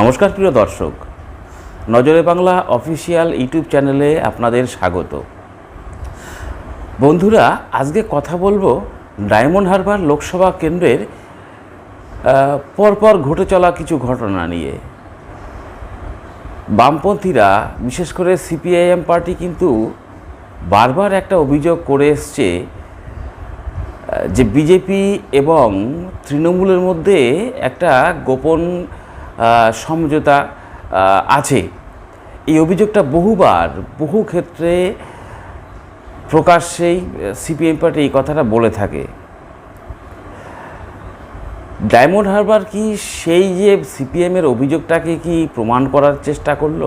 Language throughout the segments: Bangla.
নমস্কার, প্রিয় দর্শক। নজরে বাংলা অফিসিয়াল ইউটিউব চ্যানেলে আপনাদের স্বাগত। বন্ধুরা, আজকে কথা বলব ডায়মন্ড হারবার লোকসভা কেন্দ্রের পরপর ঘটে চলা কিছু ঘটনা নিয়ে। বামপন্থীরা, বিশেষ করে সিপিআইএম পার্টি কিন্তু বারবার একটা অভিযোগ করে এসছে যে বিজেপি এবং তৃণমূলের মধ্যে একটা গোপন সমঝোতা আছে। এই অভিযোগটা বহুবার, বহু ক্ষেত্রে প্রকাশ্যেই সিপিএম পার্টি এই কথাটা বলে থাকে। ডায়মন্ড হারবার কি সেই যে সিপিএমের অভিযোগটাকে কি প্রমাণ করার চেষ্টা করল?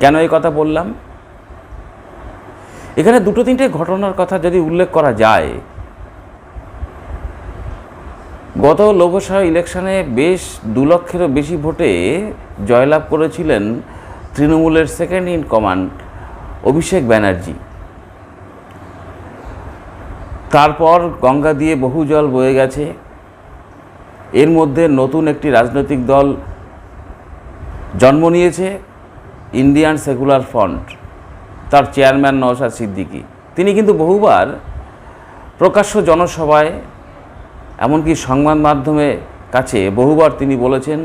কেন এই কথা বললাম? এখানে দুটো তিনটে ঘটনার কথা যদি উল্লেখ করা যায় গত লোকসভা ইলেকশনে বেশ দু লক্ষেরও বেশি ভোটে জয়লাভ করেছিলেন তৃণমূলের second in command Abhishek Banerjee. তারপর গঙ্গা দিয়ে বহু জল বয়ে গেছে। এর মধ্যে নতুন একটি রাজনৈতিক দল জন্ম নিয়েছে, ইন্ডিয়ান সেকুলার ফ্রন্ট। তার চেয়ারম্যান নওশাদ সিদ্দিকী। তিনি কিন্তু বহুবার প্রকাশ্য জনসভায় এমনকি সংবাদ মাধ্যমে কাছে বহুবার তিনি বলেছেন,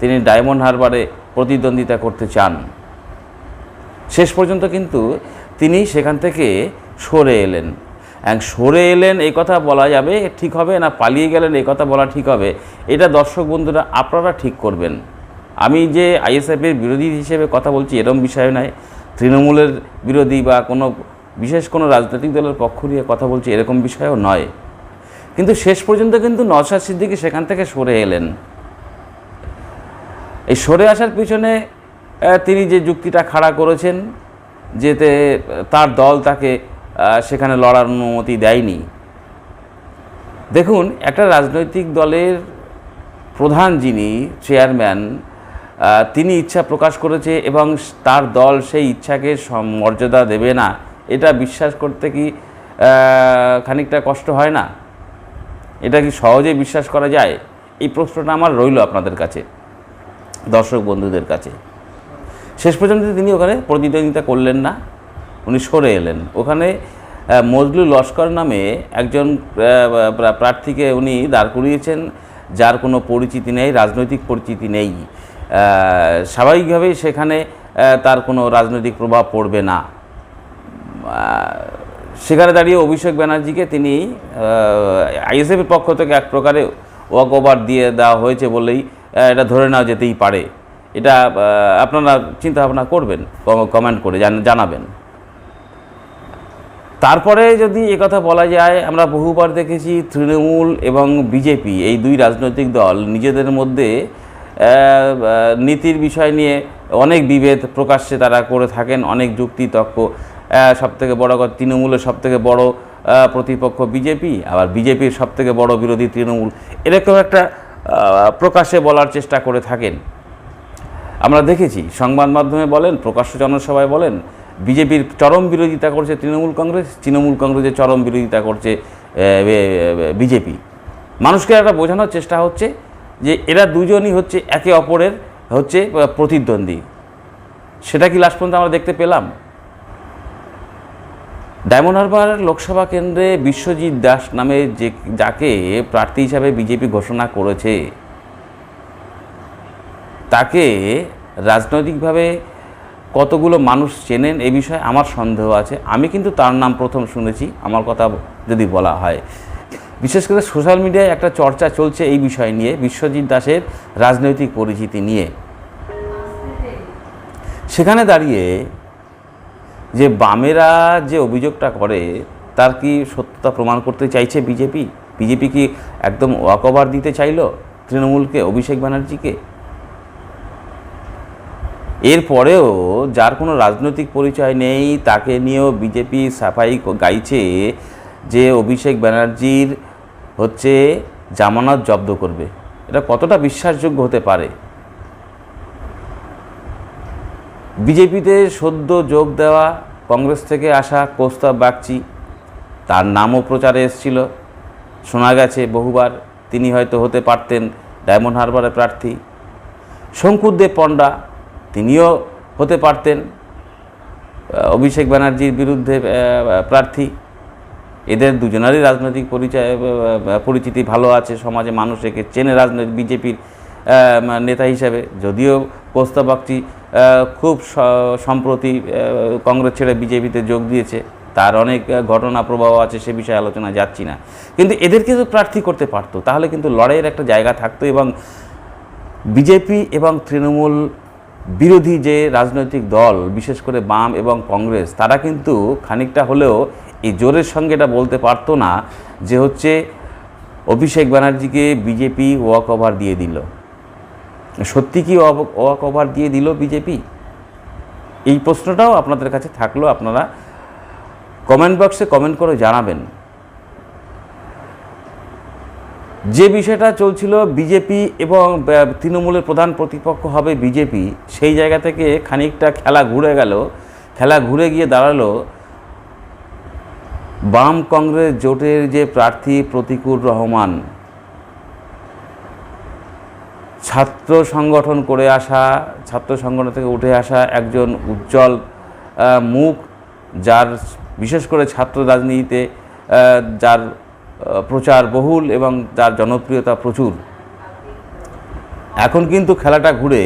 তিনি ডায়মন্ড হারবারে প্রতিদ্বন্দ্বিতা করতে চান। শেষ পর্যন্ত কিন্তু তিনি সেখান থেকে সরে এলেন। সরে এলেন, এই কথা বলা যাবে, ঠিক হবে না, পালিয়ে গেলেন, এই কথা বলা ঠিক হবে। এটা দর্শক বন্ধুরা, আপনারা ঠিক করবেন। আমি যে আইএসএফের বিরোধী হিসেবে কথা বলছি, এরম বিষয় নয়। তৃণমূলের বিরোধী বা কোনো, বিশেষ কোনো রাজনৈতিক দলের পক্ষ নিয়ে কথা বলছি, এরকম বিষয়ও নয়। কিন্তু শেষ পর্যন্ত কিন্তু নওশাদ সিদ্দিকি সেখান থেকে সরে এলেন। এই সরে আসার পিছনে তিনি যে যুক্তিটা খাড়া করেছেন, যেতে তার দল তাকে সেখানে লড়ার অনুমতি দেয়নি। দেখুন, একটা রাজনৈতিক দলের প্রধান যিনি, চেয়ারম্যান তিনি ইচ্ছা প্রকাশ করেছে এবং তার দল সেই ইচ্ছাকে মর্যাদা দেবে না। এটা বিশ্বাস করতে কি খানিকটা কষ্ট হয় না? এটা কি সহজে বিশ্বাস করা যায়? এই প্রশ্নটা আমার রইল আপনাদের কাছে দর্শক বন্ধুদের কাছে। শেষ পর্যন্ত তিনি ওখানে প্রতিদ্বন্দ্বিতা করলেন না উনি সরে এলেন। ওখানে আহ, মজলুল লস্কর নামে একজন প্রার্থীকে উনি দাঁড় করিয়েছেন যার কোনো পরিচিতি নেই রাজনৈতিক পরিচিতি নেই। স্বাভাবিকভাবেই সেখানে তার কোনো রাজনৈতিক প্রভাব পড়বে না। সেখানে দাঁড়িয়ে অভিষেক ব্যানার্জিকে তিনি আইএসএফের পক্ষ থেকে এক প্রকারে ওয়াক ওভার দিয়ে দেওয়া হয়েছে বলেই এটা ধরে নেওয়া যেতেই পারে। এটা আপনারা চিন্তা ভাবনা করবেন কমেন্ট করে জানাবেন। তারপরে যদি কথা বলা যায়, আমরা বহুবার দেখেছি তৃণমূল এবং বিজেপি এই দুই রাজনৈতিক দল নিজেদের মধ্যে নীতির বিষয় নিয়ে অনেক বিভেদ প্রকাশ্যে তারা করে থাকেন, অনেক যুক্তি তর্ক সব থেকে বড় কথা, তৃণমূলের সব থেকে বড় প্রতিপক্ষ বিজেপি, আবার বিজেপির সব থেকে বড় বিরোধী তৃণমূল। এরকম একটা প্রকাশ্যে বলার চেষ্টা করে থাকেন। আমরা দেখেছি, সংবাদ মাধ্যমে বলেন, প্রকাশ্য জনসভায় বলেন, বিজেপির চরম বিরোধিতা করছে তৃণমূল কংগ্রেস, তৃণমূল কংগ্রেসের চরম বিরোধিতা করছে বিজেপি। মানুষকে একটা বোঝানোর চেষ্টা হচ্ছে যে এরা দুজনই হচ্ছে একে অপরের হচ্ছে প্রতিদ্বন্দ্বী। সেটা কি লাস্ট পর্যন্ত আমরা দেখতে পেলাম? ডায়মন্ড হারবার লোকসভা কেন্দ্রে বিশ্বজিৎ দাস নামে যে, যাকে প্রার্থী হিসাবে বিজেপি ঘোষণা করেছে, তাকে রাজনৈতিকভাবে কতগুলো মানুষ চেনেন এ বিষয়ে আমার সন্দেহ আছে। আমি কিন্তু তার নাম প্রথম শুনেছি, আমার কথা যদি বলা হয়। বিশেষ করে সোশ্যাল মিডিয়ায় একটা চর্চা চলছে এই বিষয় নিয়ে, বিশ্বজিৎ দাসের রাজনৈতিক পরিচিতি নিয়ে। সেখানে দাঁড়িয়ে যে বামেরা যে অভিযোগটা করে, তার কি সত্যতা প্রমাণ করতে চাইছে বিজেপি? বিজেপি কি একদম ওয়াকওভার দিতে চাইলো তৃণমূলকে, অভিষেক ব্যানার্জিকে? এরপরেও যার কোনো রাজনৈতিক পরিচয় নেই, তাকে নিয়েও বিজেপি সাফাই গাইছে যে অভিষেক ব্যানার্জির হচ্ছে জামানত জব্দ করবে। এটা কতটা বিশ্বাসযোগ্য হতে পারে? বিজেপিতে সদ্য যোগ দেওয়া কংগ্রেস থেকে আসা কৌস্তব বাগচি তার নামও প্রচারে এসেছিল। শোনা গেছে বহুবার তিনি হয়তো হতে পারতেন ডায়মন্ড হারবারের প্রার্থী। শঙ্কুরদেব পণ্ডা তিনিও হতে পারতেন অভিষেক ব্যানার্জির বিরুদ্ধে প্রার্থী। এদের দুজনারই রাজনৈতিক পরিচয় পরিচিতি ভালো আছে। সমাজে মানুষ একে চেনে রাজনৈতিক বিজেপির নেতা হিসাবে। যদিও কোস্তা বাগচি আহ, খুব সম্প্রতি কংগ্রেস ছেড়ে বিজেপিতে যোগ দিয়েছে। তার অনেক ঘটনা প্রবাহ আছে, সে বিষয়ে আলোচনা যাচ্ছি না। কিন্তু এদেরকে তো প্রার্থী করতে পারতো। তাহলে কিন্তু লড়াইয়ের একটা জায়গা থাকতো এবং বিজেপি এবং তৃণমূল বিরোধী যে রাজনৈতিক দল, বিশেষ করে বাম এবং কংগ্রেস, তারা কিন্তু খানিকটা হলেও এই জোরের সঙ্গে এটা বলতে পারতো না যে হচ্ছে অভিষেক ব্যানার্জিকে বিজেপি ওয়াক ওভার দিয়ে দিল। সত্যি কি ওয়াক ওভার দিয়ে দিল বিজেপি? এই প্রশ্নটাও আপনাদের কাছে থাকল, আপনারা কমেন্ট বক্সে কমেন্ট করে জানাবেন। যে বিষয়টা চলছিল, বিজেপি এবং তৃণমূলের প্রধান প্রতিপক্ষ হবে বিজেপি, সেই জায়গা থেকে খানিকটা খেলা ঘুরে গেল। খেলা ঘুরে গিয়ে দাঁড়াল বাম কংগ্রেস জোটের যে প্রার্থী প্রতিকুর রহমান। ছাত্র সংগঠন করে আসা, ছাত্র সংগঠন থেকে উঠে আসা একজন উজ্জ্বল মুখ, যার বিশেষ করে ছাত্র রাজনীতিতে যার প্রচার বহুল এবং যার জনপ্রিয়তা প্রচুর। এখন কিন্তু খেলাটা ঘুরে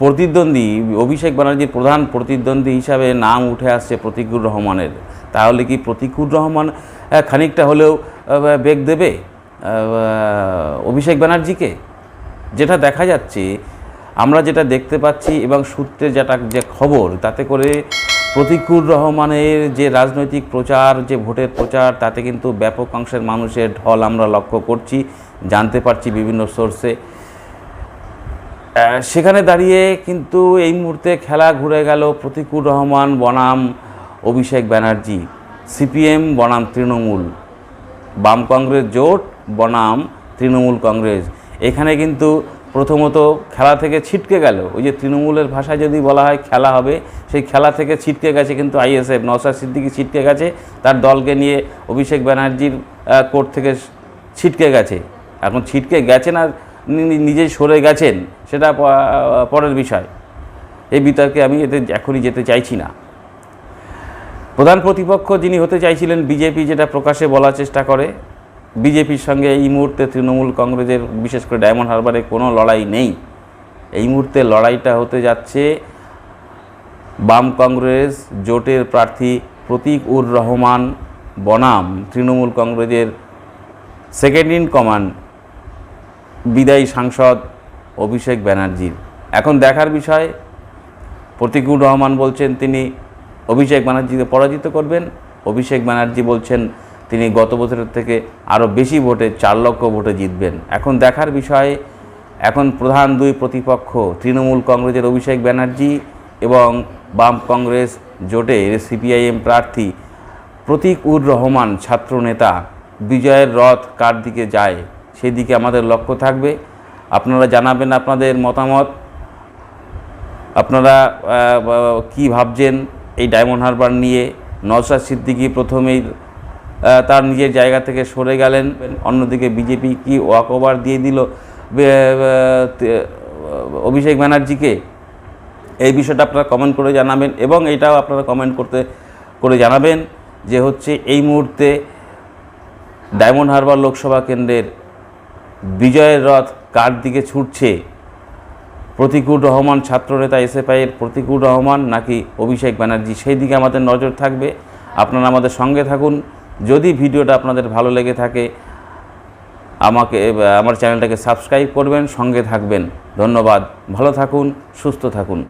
প্রতিদ্বন্দ্বী, অভিষেক ব্যানার্জির প্রধান প্রতিদ্বন্দ্বী হিসাবে নাম উঠে আসছে প্রতিকুর রহমানের। তাহলে কি প্রতিকুর রহমান খানিকটা হলেও বেগ দেবে অভিষেক ব্যানার্জিকে? যেটা দেখা যাচ্ছে, আমরা যেটা দেখতে পাচ্ছি এবং সূত্রে যেটা যে খবর, তাতে করে প্রতিকুর রহমানের যে রাজনৈতিক প্রচার, যে ভোটের প্রচার, তাতে কিন্তু ব্যাপক অংশের মানুষের ঢল আমরা লক্ষ্য করছি, জানতে পারছি বিভিন্ন সোর্সে। সেখানে দাঁড়িয়ে কিন্তু এই মুহূর্তে খেলা ঘুরে গেল প্রতিকুর রহমান, বনাম, অভিষেক ব্যানার্জি, সিপিএম, বনাম তৃণমূল। বাম কংগ্রেস জোট, বনাম তৃণমূল কংগ্রেস। এখানে কিন্তু প্রথমত খেলা থেকে ছিটকে গেল। ওই যে তৃণমূলের ভাষায় যদি বলা হয় খেলা হবে, সেই খেলা থেকে ছিটকে গেছে কিন্তু আইএসএফ। নওসাদ সিদ্দিকি ছিটকে গেছে, তার দলকে নিয়ে অভিষেক ব্যানার্জির কোর্ট থেকে ছিটকে গেছে। এখন ছিটকে গেছে না, নি- নিজেই সরে গেছেন, সেটা পরের বিষয়। এই বিতর্কে আমি এতে এখনই যেতে চাইছি না। প্রধান প্রতিপক্ষ যিনি হতে চাইছিলেন, বিজেপি যেটা প্রকাশে বলার চেষ্টা করে বিজেপির সঙ্গে এই মুহূর্তে তৃণমূল কংগ্রেসের, বিশেষ করে ডায়মন্ড হারবারে কোনো লড়াই নেই। এই মুহূর্তে লড়াইটা হতে যাচ্ছে বাম কংগ্রেস জোটের প্রার্থী প্রতীক উর রহমান বনাম, তৃণমূল কংগ্রেসের সেকেন্ড ইন কমান্ড বিদায়ী সাংসদ অভিষেক ব্যানার্জির। এখন দেখার বিষয় প্রতিকুর রহমান বলছেন তিনি অভিষেক ব্যানার্জিকে পরাজিত করবেন। অভিষেক ব্যানার্জি বলছেন তিনি গত বছরের থেকে আরও বেশি ভোটে চার লক্ষ ভোটে জিতবেন। এখন দেখার বিষয়, এখন প্রধান দুই প্রতিপক্ষ, তৃণমূল কংগ্রেসের অভিষেক ব্যানার্জি এবং বাম কংগ্রেস জোটের সিপিআইএম প্রার্থী প্রতীক উর রহমান ছাত্রনেতা বিজয়ের রথ কার দিকে যায়, সেদিকে আমাদের লক্ষ্য থাকবে। আপনারা জানাবেন আপনাদের মতামত। আপনারা কি ভাবছেন এই ডায়মন্ড হারবার নিয়ে? নওশাদ সিদ্দিকী প্রথমেই তার নিজের জায়গা থেকে সরে গেলেন। অন্যদিকে বিজেপি কি ওয়াক ওভার দিয়ে দিল? অভিষেক ব্যানার্জিকে। এই বিষয়টা আপনারা কমেন্ট করে জানাবেন এবং এটাও আপনারা কমেন্ট করতে, করে জানাবেন যে হচ্ছে এই মুহূর্তে ডায়মন্ড হারবার লোকসভা কেন্দ্রের বিজয়ের রথ কার দিকে ছুটছে? প্রতিকুর রহমান ছাত্রনেতা এসএফআইয়ের প্রতিকুর রহমান নাকি অভিষেক ব্যানার্জি? সেই দিকে আমাদের নজর থাকবে। আপনারা আমাদের সঙ্গে থাকুন। যদি ভিডিওটা আপনাদের ভালো লেগে থাকে, আমাকে, আমার চ্যানেলটাকে সাবস্ক্রাইব করবেন, সঙ্গে থাকবেন। ধন্যবাদ। ভালো থাকুন, সুস্থ থাকুন।